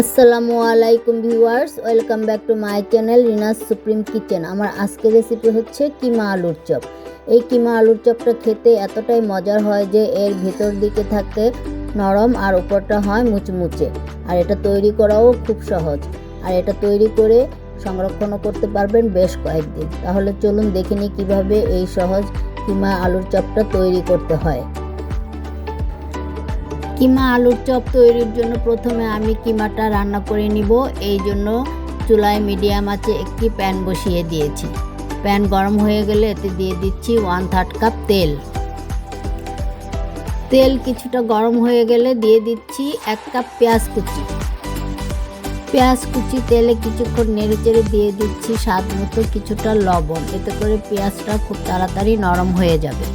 আসসালামু আলাইকুম viewers, welcome back to my channel Rina's supreme kitchen. আমার আজকের রেসিপি হচ্ছে কিমা আলুর চপ। এই কিমা আলুর চপটা খেতে এতটাই মজার হয় যে এর ভেতর দিকে থাকে নরম আর উপরটা হয় মুচমুচে। আর এটা তৈরি করাও খুব সহজ। আর এটা তৈরি করে সংরক্ষণও করতে পারবেন বেশ কয়েকদিন। তাহলে চলুন দেখে নিই কীভাবে এই সহজ কিমা আলুর চপটা তৈরি করতে হয়। কিমা আলুর চপ তৈরির জন্য প্রথমে আমি কিমাটা রান্না করে নিব। এই জন্য চুলায় মিডিয়াম আছে একটি প্যান বসিয়ে দিয়েছি। প্যান গরম হয়ে গেলে এতে দিয়ে দিচ্ছি ওয়ান থার্ড কাপ তেল। তেল কিছুটা গরম হয়ে গেলে দিয়ে দিচ্ছি এক কাপ পেঁয়াজ কুচি। পেঁয়াজ কুচি তেলে কিছুক্ষণ নেড়ে চেড়ে দিয়ে দিচ্ছি স্বাদ মতো কিছুটা লবণ। এতে করে পেঁয়াজটা খুব তাড়াতাড়ি নরম হয়ে যাবে।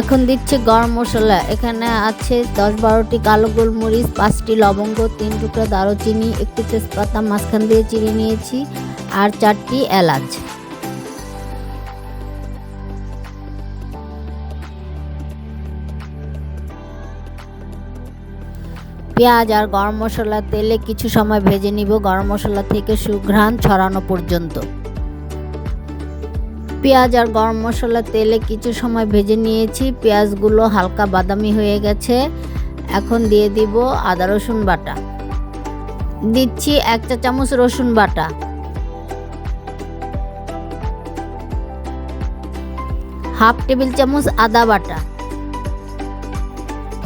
এখন দিচ্ছে গরম মশলা। এখানে আছে দশ বারোটি কালো গোলমরিচ, পাঁচটি লবঙ্গ, তিন টুকরা দারুচিনি, একটি তেজপাতা, মাঝখান দিয়ে চিড়ে নিয়েছি, আর চারটি এলাচ। পেঁয়াজ আর গরম মশলা তেলে কিছু সময় ভেজে নিব। গরম মশলা থেকে সুঘ্রাণ ছড়ানো পর্যন্ত। পেঁয়াজ আর গরম মশলা তেলে কিছু সময় ভেজে নিয়েছি। পেঁয়াজগুলো হালকা বাদামি হয়ে গেছে। এখন দিয়ে দিব আদা, রসুন বাটা। দিচ্ছি এক চা চামচ রসুন বাটা। হাফ টেবিল চামচ আদা বাটা।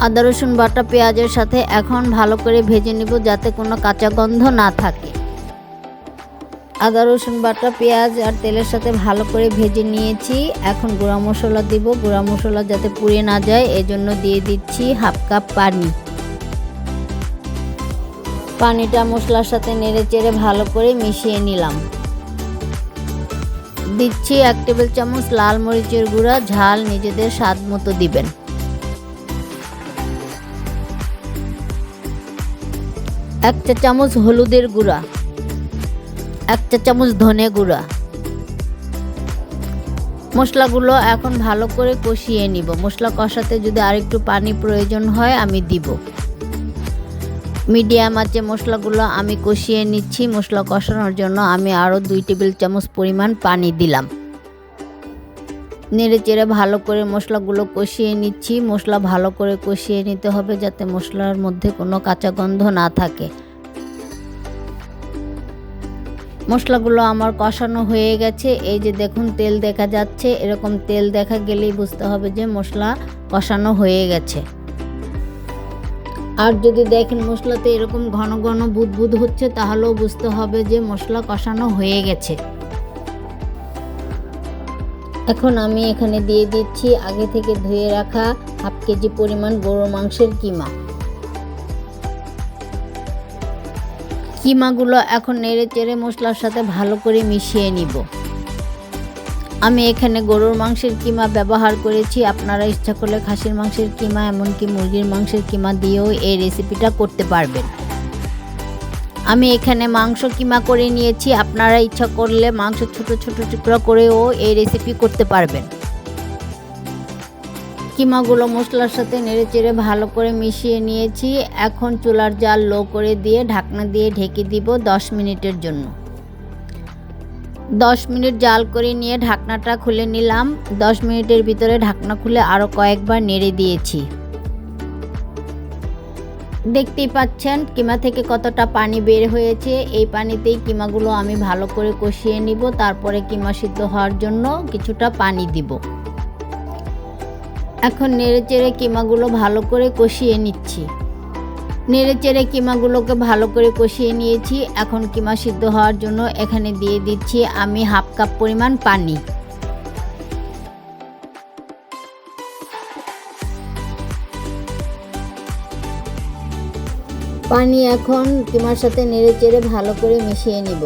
আদা, রসুন বাটা পেঁয়াজের সাথে এখন ভালো করে ভেজে নিব যাতে কোনো কাঁচা গন্ধ না থাকে। আদা, রসুন বাটা, পেঁয়াজ আর তেলের সাথে ভালো করে ভেজে নিয়েছি। এখন গুঁড়া মশলা দিব। গুঁড়া মশলা যাতে পুড়ে না যায়, এজন্য দিয়ে দিচ্ছি হাফ কাপ পানি। পানিটা মশলার সাথে নেড়ে চেড়ে ভালো করে মিশিয়ে নিলাম। দিচ্ছি এক টেবিল চামচ লাল মরিচের গুঁড়া। ঝাল নিজেদের স্বাদ মতো দিবেন। এক চা চামচ হলুদের গুঁড়া। এক চা চামচ ধনে গুঁড়া। মশলাগুলো এখন ভালো করে কষিয়ে নিব। মশলা কষাতে যদি আরেকটু পানি প্রয়োজন হয়, আমি দিব। মিডিয়াম আছে মশলাগুলো আমি কষিয়ে নিচ্ছি। মশলা কষানোর জন্য আমি আরও দুই টেবিল চামচ পরিমাণ পানি দিলাম। নেড়ে চেড়ে ভালো করে মশলাগুলো কষিয়ে নিচ্ছি। মশলা ভালো করে কষিয়ে নিতে হবে যাতে মশলার মধ্যে কোনো কাঁচা গন্ধ না থাকে। মশলাগুলো আমার কষানো হয়ে গেছে। এই যে দেখুন, তেল দেখা যাচ্ছে। এরকম তেল দেখা গেলেই বুঝতে হবে যে মশলা কষানো হয়ে গেছে। আর যদি দেখেন মশলাতে এরকম ঘন ঘন বুদবুদ হচ্ছে, তাহলেও বুঝতে হবে যে মশলা কষানো হয়ে গেছে। এখন আমি এখানে দিয়ে দিচ্ছি আগে থেকে ধুয়ে রাখা হাফ কেজি পরিমাণ গরুর মাংসের কিমা। কিমাগুলো এখন নেড়ে চেড়ে মশলার সাথে ভালো করে মিশিয়ে নিব। আমি এখানে গরুর মাংসের কিমা ব্যবহার করেছি। আপনারা ইচ্ছা করলে খাসির মাংসের কিমা, এমনকি মুরগির মাংসের কিমা দিয়েও এই রেসিপিটা করতে পারবেন। আমি এখানে মাংস কিমা করে নিয়েছি। আপনারা ইচ্ছা করলে মাংস ছোট ছোট টুকরো করেও এই রেসিপি করতে পারবেন। কিমাগুলো মশলার সাথে নেড়ে চেড়ে ভালো করে মিশিয়ে নিয়েছি। এখন চুলার জাল লো করে দিয়ে ঢাকনা দিয়ে ঢেকে দিব দশ মিনিটের জন্য। দশ মিনিট জাল করে নিয়ে ঢাকনাটা খুলে নিলাম। দশ মিনিটের ভিতরে ঢাকনা খুলে আরও কয়েকবার নেড়ে দিয়েছি। দেখতেই পাচ্ছেন কিমা থেকে কতটা পানি বের হয়েছে। এই পানিতেই কিমাগুলো আমি ভালো করে কষিয়ে নিব। তারপরে কিমা সিদ্ধ হওয়ার জন্য কিছুটা পানি দিব। এখন নেড়ে চেড়ে কিমাগুলো ভালো করে কষিয়ে নিচ্ছি। নেড়ে চেড়ে কিমাগুলোকে ভালো করে কষিয়ে নিয়েছি। এখন কিমা সিদ্ধ হওয়ার জন্য এখানে দিয়ে দিচ্ছি আমি হাফ কাপ পরিমাণ পানি। পানি এখন কিমার সাথে নেড়ে চেড়ে ভালো করে মিশিয়ে নিব।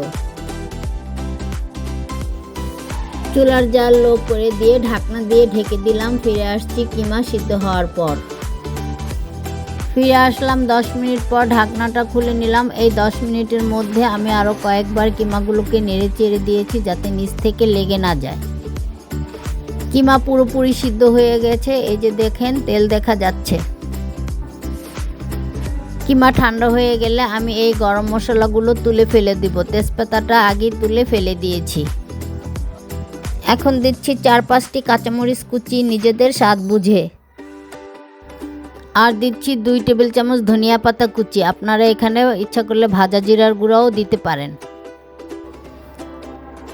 চুলার জাল লো করে দিয়ে ঢাকনা দিয়ে ঢেকে দিলাম, ফিরে আসছি কিমা সিদ্ধ হওয়ার পর। ফিরে আসলাম দশ মিনিট পর ঢাকনাটা খুলে নিলাম। এই দশ মিনিটের মধ্যে আমি আরও কয়েকবার কিমাগুলোকে নেড়ে চেড়ে দিয়েছি যাতে নিচ থেকে লেগে না যায়। কিমা পুরোপুরি সিদ্ধ হয়ে গেছে। এই যে দেখেন, তেল দেখা যাচ্ছে। কিমা ঠান্ডা হয়ে গেলে আমি এই গরম মশলাগুলো তুলে ফেলে দিব। তেজপাতাটা আগে তুলে ফেলে দিয়েছি। এখন দিচ্ছি চার পাঁচটি কাঁচামরিচ কুচি নিজেদের স্বাদ বুঝে। আর দিচ্ছি দুই টেবিল চামচ ধনিয়া পাতা কুচি। আপনারা এখানে ইচ্ছা করলে ভাজা জিরার গুঁড়াও দিতে পারেন।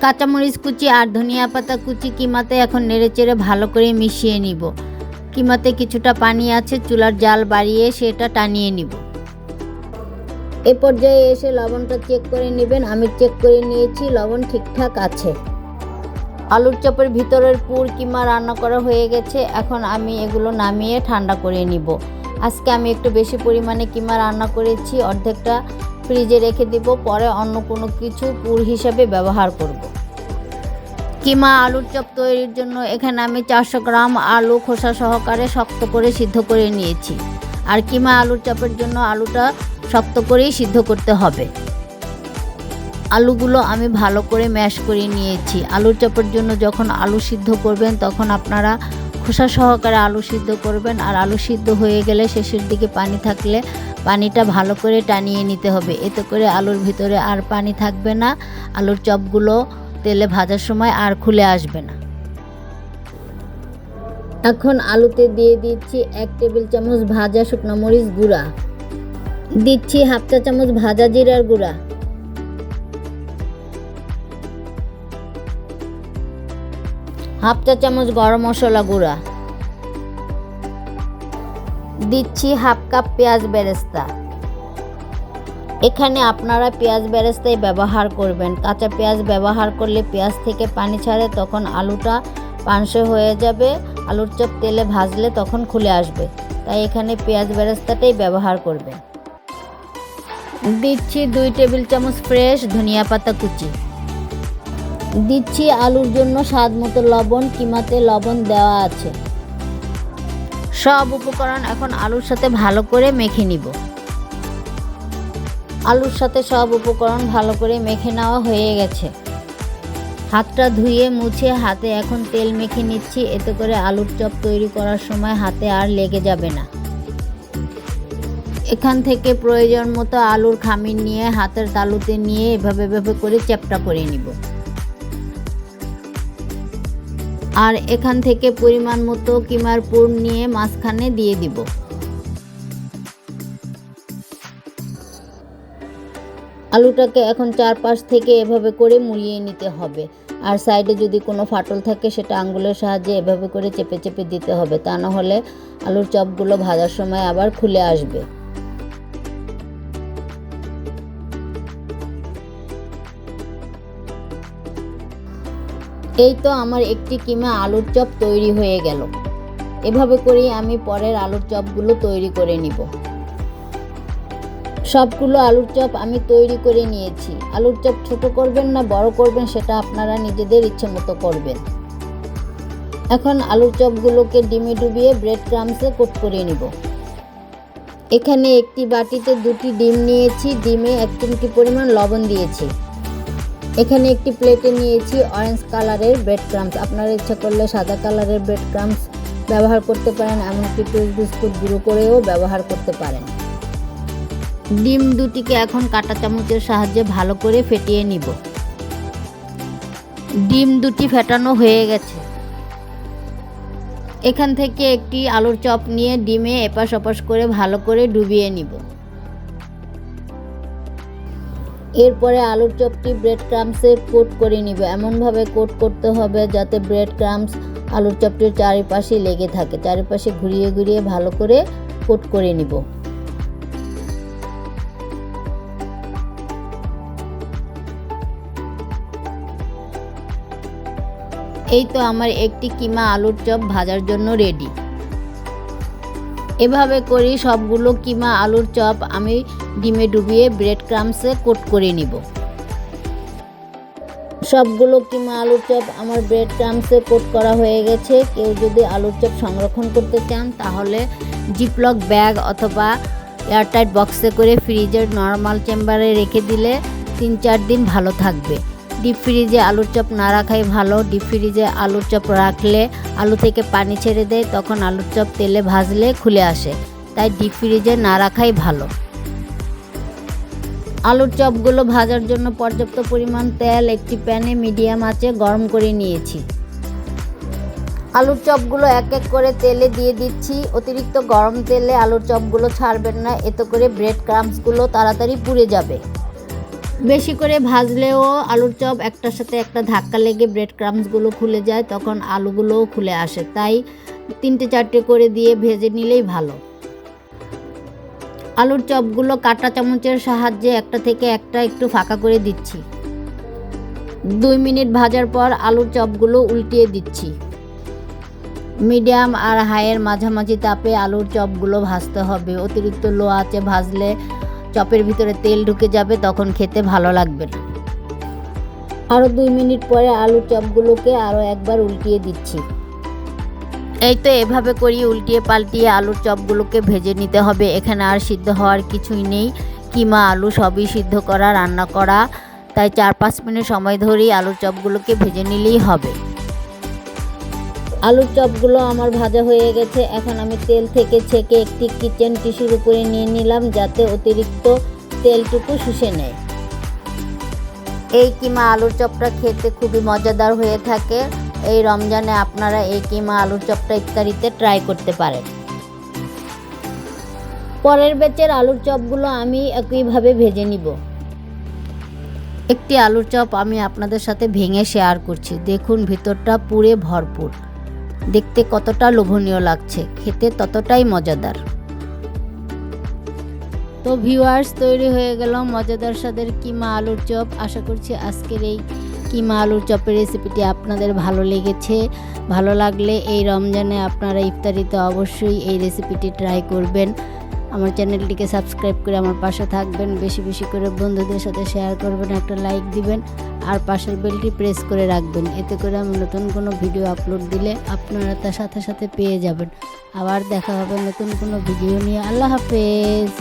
কাঁচামরিচ কুচি আর ধনিয়া পাতা কুচি কিমাতে এখন নেড়েচেড়ে ভালো করে মিশিয়ে নিব। কিমাতে কিছুটা পানি আছে, চুলার জাল বাড়িয়ে সেটা টানিয়ে নিব। এ পর্যায়ে এসে লবণটা চেক করে নেবেন। আমি চেক করে নিয়েছি, লবণ ঠিকঠাক আছে। আলুর চপের ভিতরের পুর কিমা রান্না করা হয়ে গেছে। এখন আমি এগুলো নামিয়ে ঠান্ডা করে নিব। আজকে আমি একটু বেশি পরিমাণে কিমা রান্না করেছি, অর্ধেকটা ফ্রিজে রেখে দিব, পরে অন্য কোনো কিছু পুর হিসাবে ব্যবহার করব। কিমা আলুর চপ তৈরির জন্য এখানে আমি চারশো গ্রাম আলু খোসা সহকারে শক্ত করে সিদ্ধ করে নিয়েছি। আর কিমা আলুর চপের জন্য আলুটা শক্ত করেই সিদ্ধ করতে হবে। আলুগুলো আমি ভালো করে ম্যাশ করে নিয়েছি। আলুর চপের জন্য যখন আলু সিদ্ধ করবেন, তখন আপনারা খোসা সহকারে আলু সিদ্ধ করবেন। আর আলু সিদ্ধ হয়ে গেলে শেষের দিকে পানি থাকলে পানিটা ভালো করে টানিয়ে নিতে হবে। এতে করে আলুর ভিতরে আর পানি থাকবে না। আলুর চপগুলো তেলে ভাজার সময় আর খুলে আসবে না। এখন আলুতে দিয়ে দিচ্ছি এক টেবিল চামচ ভাজা শুকনো মরিচ গুঁড়া। দিচ্ছি হাফ চা চামচ ভাজা জিরার গুঁড়া। হাফ চা চামচ গরম মশলা গুঁড়া। দিচ্ছি হাফ কাপ পেঁয়াজ বেরেস্তা। এখানে আপনারা পেঁয়াজ বেরেস্তাই ব্যবহার করবেন। কাঁচা পেঁয়াজ ব্যবহার করলে পেঁয়াজ থেকে পানি ছাড়ে, তখন আলুটা পানসে হয়ে যাবে। আলুর চপ তেলে ভাজলে তখন খুলে আসবে। তাই এখানে পেঁয়াজ বেরেস্তাটাই ব্যবহার করবেন। দিচ্ছি দুই টেবিল চামচ ফ্রেশ ধনিয়া পাতা কুচি। দিচ্ছি আলুর জন্য স্বাদ মতো লবণ, কিমাতে লবণ দেওয়া আছে। সব উপকরণ এখন আলুর সাথে ভালো করে মেখে নিব। আলুর সাথে সব উপকরণ ভালো করে মেখে নেওয়া হয়ে গেছে। হাতটা ধুয়ে মুছে হাতে এখন তেল মেখে নিচ্ছি, এতে করে আলুর চপ তৈরি করার সময় হাতে আর লেগে যাবে না। এখান থেকে প্রয়োজন মতো আলুর খামির নিয়ে হাতের তালুতে নিয়ে এভাবে এভাবে করে চ্যাপটা করে নিব। আর এখান থেকে পরিমাণ মতো কিমার পুর নিয়ে মাঝখানে দিয়ে দিব। আলুটাকে এখন চারপাশ থেকে এভাবে করে মুড়িয়ে নিতে হবে। আর সাইডে যদি কোনো ফাটল থাকে, সেটা আঙ্গুলের সাহায্যে এভাবে করে চেপে চেপে দিতে হবে। তা না হলে আলুর চপগুলো ভাজার সময় আবার খুলে আসবে। এই তো আমার একটি কিমা আলুর চপ তৈরি হয়ে গেল। এভাবে করেই আমি পরের আলুর চপগুলো তৈরি করে নিব। সবগুলো আলুর চপ আমি তৈরি করে নিয়েছি। আলুর চপ ছোট করবেন না, বড় করবেন, সেটা আপনারা নিজেদের ইচ্ছে মতো করবেন। এখন আলুর চপগুলোকে ডিমে ডুবিয়ে ব্রেড ক্রামসে কোট করে নিব। এখানে একটি বাটিতে দুটি ডিম নিয়েছি। ডিমে এক চিমটি পরিমাণ লবণ দিয়েছি। এখানে একটি প্লেটে নিয়েছি অরেঞ্জ কালারের ব্রেড ক্রামস আপনারা ইচ্ছা করলে সাদা কালারের ব্রেড ক্রামস ব্যবহার করতে পারেন, এমনকি টুস বিস্কুট গুঁড়ো করেও ব্যবহার করতে পারেন। ডিম দুটিকে এখন কাঁটা চামচের সাহায্যে ভালো করে ফেটিয়ে নিব। ডিম দুটি ফেটানো হয়ে গেছে। এখান থেকে একটি আলুর চপ নিয়ে ডিমে এপাশ ওপাশ করে ভালো করে ডুবিয়ে নিব। এরপরে আলুর চপটি ব্রেড ক্রামসে কোট করে নিব। এমনভাবে কোট করতে হবে যাতে ব্রেড ক্রামস আলুর চপটির চারিপাশে লেগে থাকে। চারিপাশে ঘুরিয়ে ঘুরিয়ে ভালো করে কোট করে নিব। এই তো আমার একটি কিমা আলুর চপ ভাজার জন্য রেডি এভাবে করি সবগুলো কিমা আলুর চপ আমি ডিমে ডুবিয়ে ব্রেড ক্রামসে কোট করে নিব। সবগুলো কিমা আলুর চপ আমার ব্রেড ক্রামসে কোট করা হয়ে গেছে। কেউ যদি আলুর চপ সংরক্ষণ করতে চান, তাহলে জিপলক ব্যাগ অথবা এয়ারটাইট বক্সে করে ফ্রিজের নর্মাল চেম্বারে রেখে দিলে তিন চার দিন ভালো থাকবে। ডিপ ফ্রিজে আলুর চপ না রাখাই ভালো। ডিপ ফ্রিজে আলুর চপ রাখলে, আলু থেকে পানি ছেড়ে দেয়, তখন আলুর চপ তেলে ভাজলে খুলে আসে। তাই ডিপ ফ্রিজে না রাখাই ভালো। আলুর চপগুলো ভাজার জন্য পর্যাপ্ত পরিমাণ তেল, একটি প্যানে মিডিয়াম আঁচে গরম করে নিয়েছি। আলুর চপগুলো এক এক করে তেলে দিয়ে দিচ্ছি। অতিরিক্ত গরম তেলে আলুর চপগুলো ছাড়বেন না, এতে করে ব্রেড ক্রাম্পসগুলো তাড়াতাড়ি পুড়ে যাবে। বেশি করে ভাজলেও আলুর চপ একটার সাথে একটা ধাক্কা লেগে ব্রেড ক্রাম্পসগুলো খুলে যায়, তখন আলুগুলোও খুলে আসে। তাই তিনটে চারটে করে দিয়ে ভেজে নিলেই ভালো। আলুর চপগুলো কাঁটা চামচের সাহায্যে একটা থেকে একটা একটু ফাঁকা করে দিচ্ছি। দুই মিনিট ভাজার পর আলুর চপগুলো উল্টিয়ে দিচ্ছি। মিডিয়াম আর হাইয়ের মাঝামাঝি তাপে আলুর চপগুলো ভাজতে হবে। অতিরিক্ত লো আঁচে ভাজলে চপের ভিতরে তেল ঢুকে যাবে তখন খেতে ভালো লাগবে না। আরও দুই মিনিট পরে আলুর চপগুলোকে আরও একবার উল্টিয়ে দিচ্ছি। এই তো এভাবে করি উল্টিয়ে পাল্টিয়ে আলুর চপগুলোকে ভেজে নিতে হবে। এখানে আর সিদ্ধ হওয়ার কিছুই নেই। কিমা আলু সবই সিদ্ধ করা রান্না করা। তাই চার পাঁচ মিনিট সময় ধরেই আলুর চপগুলোকে ভেজে নিলেই হবে। আলুর চপগুলো আমার ভাজা হয়ে গেছে। এখন আমি তেল থেকে ছেঁকে একটি কিচেন টিস্যুর উপরে নিয়ে নিলাম যাতে অতিরিক্ত তেলটুকু শুষে নেয়। এই কিমা আলুর চপটা খেতে খুবই মজাদার হয়ে থাকে। এই রমজানে আপনারা এই কিমা আলুর চপটা ইত্যাদিতে ট্রাই করতে পারেন। পরের বেচের আলুর চপগুলো আমি একইভাবে ভেজে নিব। একটি আলুর চপ আমি আপনাদের সাথে ভেঙে শেয়ার করছি। দেখুন, ভিতরটা পুরে ভরপুর। দেখতে কতটা লোভনীয় লাগছে, খেতে ততটাই মজাদার। তো ভিউয়ার্স তৈরি হয়ে গেল মজাদার স্বাদের কিমা আলুর চপ। আশা করছি আজকের এই কিমা আলুর চপের রেসিপিটি আপনাদের ভালো লেগেছে। ভালো লাগলে এই রমজানে আপনারা ইফতারিতে অবশ্যই এই রেসিপিটি ট্রাই করবেন। আমার চ্যানেলটিকে সাবস্ক্রাইব করে আমার পাশে থাকবেন, বেশি বেশি করে বন্ধুদের সাথে শেয়ার করবেন, একটা লাইক দিবেন, আর পাশের বেলটি প্রেস করে রাখবেন। এতে করে আমি নতুন কোনো ভিডিও আপলোড দিলে আপনারা তার সাথে সাথে পেয়ে যাবেন। আবার দেখা হবে নতুন কোনো ভিডিও নিয়ে। আল্লাহ হাফেজ!